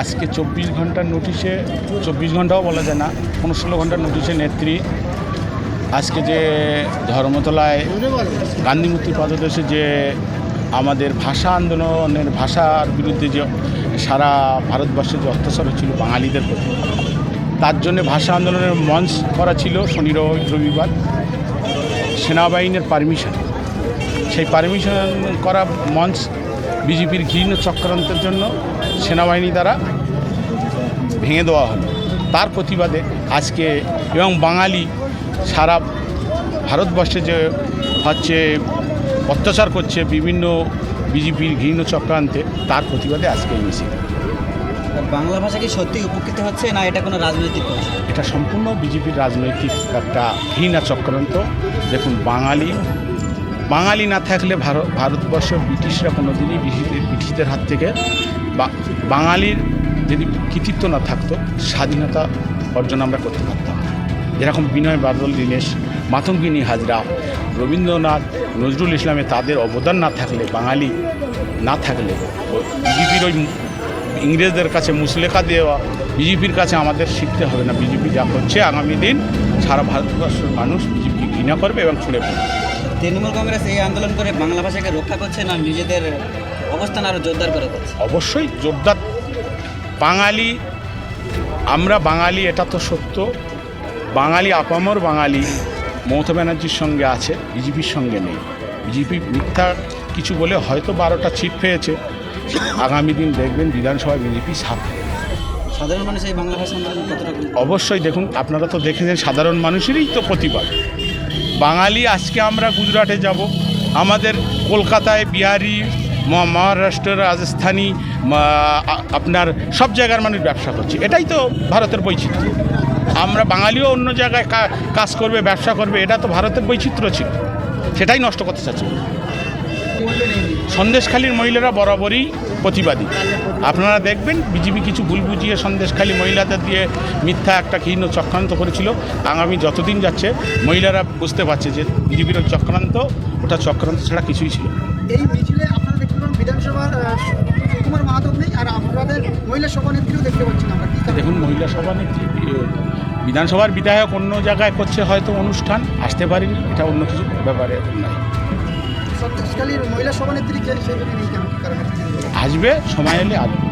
আজকে চব্বিশ ঘণ্টার নোটিশে চব্বিশ ঘন্টাও বলা যায় না, পনেরো ষোলো ঘণ্টার নোটিশে নেত্রী আজকে যে ধর্মতলায় গান্ধী মূর্তি পাদদেশে যে আমাদের ভাষা আন্দোলনের ভাষার বিরুদ্ধে যে সারা ভারতবর্ষে যে অত্যাচার হচ্ছিল বাঙালিদের প্রতি, তার জন্য ভাষা আন্দোলনের মঞ্চ করা ছিল শনি রবিবার, সেনাবাহিনীর পারমিশন সেই পারমিশন করা মঞ্চ বিজেপির ঘৃণ চক্রান্তের জন্য সেনাবাহিনী দ্বারা ভেঙে দেওয়া হলো। তার প্রতিবাদে আজকে এবং বাঙালি সারা ভারতবর্ষে যে হচ্ছে অত্যাচার করছে বিভিন্ন বিজেপির ঘৃণ চক্রান্তে তার প্রতিবাদে আজকে এই মিছিল। বাংলা ভাষা কি সত্যি উপকৃত হচ্ছে না এটা কোনো রাজনৈতিক এটা সম্পূর্ণ বিজেপির রাজনৈতিক একটা ঘৃণা চক্রান্ত। দেখুন বাঙালি বাঙালি না থাকলে ভারত ভারতবর্ষ ব্রিটিশরা কোনো দিনই ব্রিটিশদের হাত থেকে বাঙালির যদি কৃতিত্ব না থাকতো, স্বাধীনতা অর্জন আমরা করতে পারতাম যেরকম বিনয় বাদল, দীনেশ, মাতঙ্গিনী হাজরা, রবীন্দ্রনাথ, নজরুল ইসলামে তাদের অবদান না থাকলে, বাঙালি না থাকলে, বিজেপির ওই ইংরেজদের কাছে মুসলেখা দেওয়া, বিজেপির কাছে আমাদের শিখতে হবে না। বিজেপি যা করছে, আগামী দিন সারা ভারতবর্ষের মানুষ বিজেপি ঘৃণা করবে এবং ছুড়ে পড়বে তৃণমূল কংগ্রেস এই আন্দোলন করে বাংলা ভাষাকে রক্ষা করছে না নিজেদের অবস্থান আরও জোরদার করে করছে অবশ্যই জোরদার। বাঙালি আমরা বাঙালি এটা তো সত্য। বাঙালি আপামর বাঙালি মমতা ব্যানার্জির সঙ্গে আছে বিজেপির সঙ্গে নেই। বিজেপি মিথ্যা কিছু বলে হয়তো বারোটা ছিট পেয়েছে। আগামী দিন দেখবেন বিধানসভায় বিজেপি সাফ সাধারণ মানুষ এই বাংলা ভাষা অবশ্যই দেখুন আপনারা তো দেখেছেন সাধারণ মানুষেরই তো প্রতিবাদ। বাঙালি, আজকে আমরা গুজরাটে যাব। আমাদের কলকাতায় বিহারি মহারাষ্ট্র রাজস্থানী আপনার সব জায়গার মানুষ ব্যবসা করছে। এটাই তো ভারতের বৈচিত্র্য। আমরা বাঙালিও অন্য জায়গায় কাজ করবে, ব্যবসা করবে, এটা তো ভারতের বৈচিত্র্য ছিল। সেটাই নষ্ট করতে চাচ্ছে। সন্দেশখালীর মহিলারা বরাবরই প্রতিবাদী। আপনারা দেখবেন বিজেপি কিছু ভুল বুঝিয়ে সন্দেশখালী মহিলাদের দিয়ে মিথ্যা একটা ঘৃণ চক্রান্ত করেছিল। আগামী যতদিন যাচ্ছে মহিলারা বুঝতে পারছে যে বিজেপির চক্রান্ত ওটা চক্রান্ত ছাড়া কিছুই ছিল এই মিছিলে আপনারা দেখতে পাবেন বিধানসভার আহ, সুকুমার মাহাতব নেই আর আপনাদের মহিলা সভানেত্রীও দেখতে পাচ্ছেন আমরা। দেখুন মহিলা সভানেত্রী বিধানসভার বিধায়ক অন্য জায়গায় করছে হয়তো অনুষ্ঠান আসতে পারেনি এটা অন্য কিছু ব্যাপারে নাই। সন্দেশখালীর মহিলা সভানেত্রী কে কেন? কারণে আসবে সময় এলে আসবে।